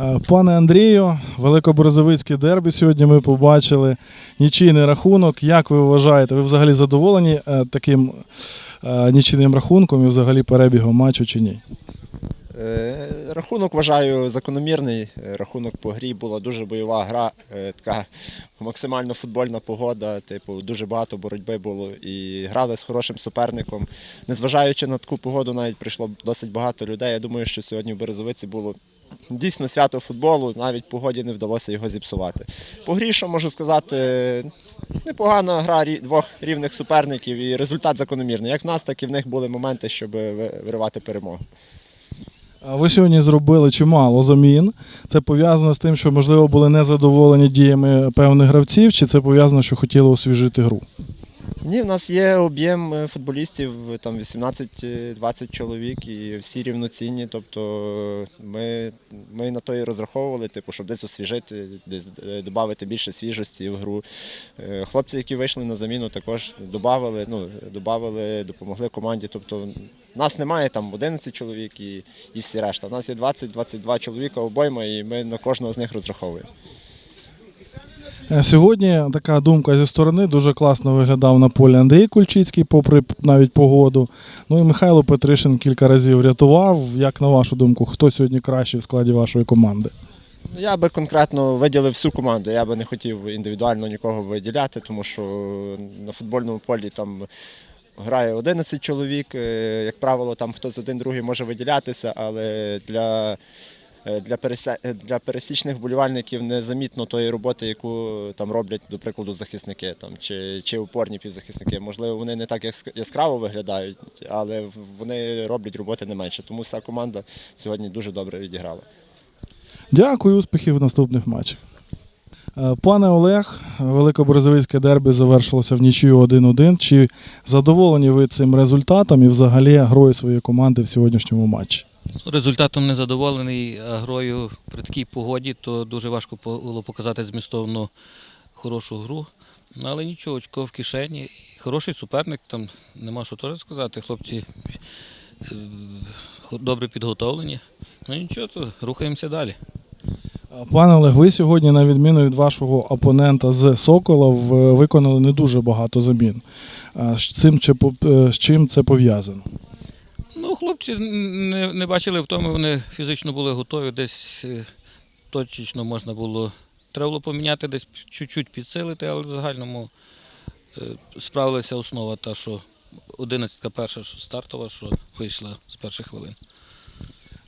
Е, Пане Андрію, Великоборозовицьке дербі сьогодні ми побачили. Нічийний рахунок. Як ви вважаєте? Ви взагалі задоволені е, таким е, нічийним рахунком і взагалі перебігом матчу чи ні? Рахунок вважаю закономірний. Рахунок по грі була дуже бойова гра, така максимально футбольна погода. Типу, дуже багато боротьби було і грали з хорошим суперником. Незважаючи на таку погоду, навіть прийшло досить багато людей. Я думаю, що сьогодні в Березовиці було дійсно свято футболу. Навіть погоді не вдалося його зіпсувати. По грі, що можу сказати, непогана гра двох рівних суперників і результат закономірний. Як в нас, так і в них були моменти, щоб виривати перемогу. Ви сьогодні зробили чимало замін. Це пов'язано з тим, що, можливо, були незадоволені діями певних гравців, чи це пов'язано, що хотіли освіжити гру? Ні, в нас є об'єм е, футболістів, е, там 18-20 чоловік, і всі рівноцінні. Тобто е, ми, ми на то і розраховували, типу, щоб десь освіжити, десь додати більше свіжості в гру. Хлопці, які вийшли на заміну, також додавали, ну, додавали, допомогли команді. Тобто нас немає там 11 чоловік і, і всі решта. У нас є 20-22 чоловіка обойма, і ми на кожного з них розраховуємо. Е, Сьогодні така думка зі сторони дуже класно виглядав на полі Андрій Кульчицький, попри навіть погоду. Ну і Михайло Петришин кілька разів рятував. Як на вашу думку, хто сьогодні кращий в складі вашої команди? Ну, Я би конкретно виділив всю команду. Я би не хотів індивідуально нікого виділяти, тому що на футбольному полі там грає 11 чоловік. е, Як правило, там хтось один другий може виділятися, але для, для, переся... е, для пересічних болівальників незамітно тої роботи, яку там роблять, до прикладу, захисники там, чи, чи опорні півзахисники. Можливо, вони не так яск- яскраво виглядають, але вони роблять роботи не менше. Тому вся команда сьогодні дуже добре відіграла. Дякую, успіхів в наступних матчах. Е, Пане Олег, Великоборозовицьке дербі завершилося в нічию 1-1. Чи задоволені ви цим результатом і взагалі грою своєї команди в сьогоднішньому матчі? Результатом не задоволений, а грою при такій погоді, то дуже важко було показати змістовну хорошу гру. Але нічого, очко в кишені. Хороший суперник, там нема що теж сказати. Хлопці е, добре підготовлені. Ну нічого, то рухаємося далі. Е, Пане Олег, ви сьогодні, на відміну від вашого опонента з Сокола, виконали не дуже багато замін. Е, з чим це пов'язано? Ну, хлопці не, не бачили в тому, вони фізично були готові, десь е, точечно можна було. Треба було поміняти, десь чуть-чуть підсилити, але в загальному е, справилася основа та, що одинадцятка перша, що стартова, що вийшла з перших хвилин.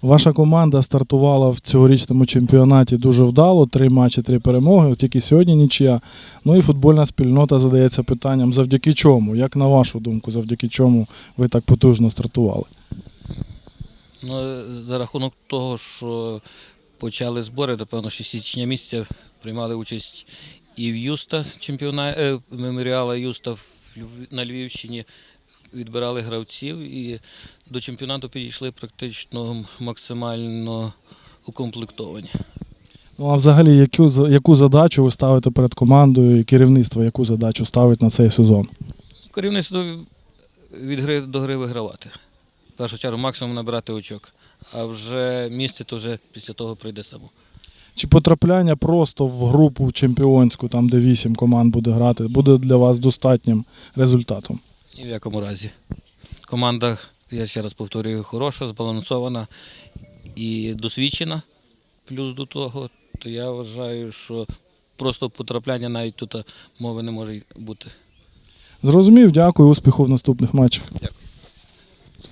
Ваша команда стартувала в цьогорічному чемпіонаті дуже вдало, три матчі, три перемоги. От тільки сьогодні нічия. Ну і футбольна спільнота задається питанням, завдяки чому? Як на вашу думку, завдяки чому ви так потужно стартували? Ну, е, за рахунок того, що почали збори, напевно, з січня місяця приймали участь і в Юста чемпіона... е, меморіала Юста на Львівщині. Відбирали гравців і до чемпіонату підійшли практично максимально укомплектовані. Ну а взагалі, яку, яку задачу ви ставите перед командою і керівництво, яку задачу ставить на цей сезон? Керівництво від гри до гри вигравати. В першу чергу максимум набирати очок. А вже місце то вже після того прийде само. Чи потрапляння просто в групу чемпіонську, там де вісім команд буде грати, буде для вас достатнім результатом? Ні в якому разі. Команда, я ще раз повторюю, хороша, збалансована і досвідчена. Плюс до того, то я вважаю, що просто потрапляння навіть тут мови не може бути. Зрозумів, дякую, успіху в наступних матчах. Дякую.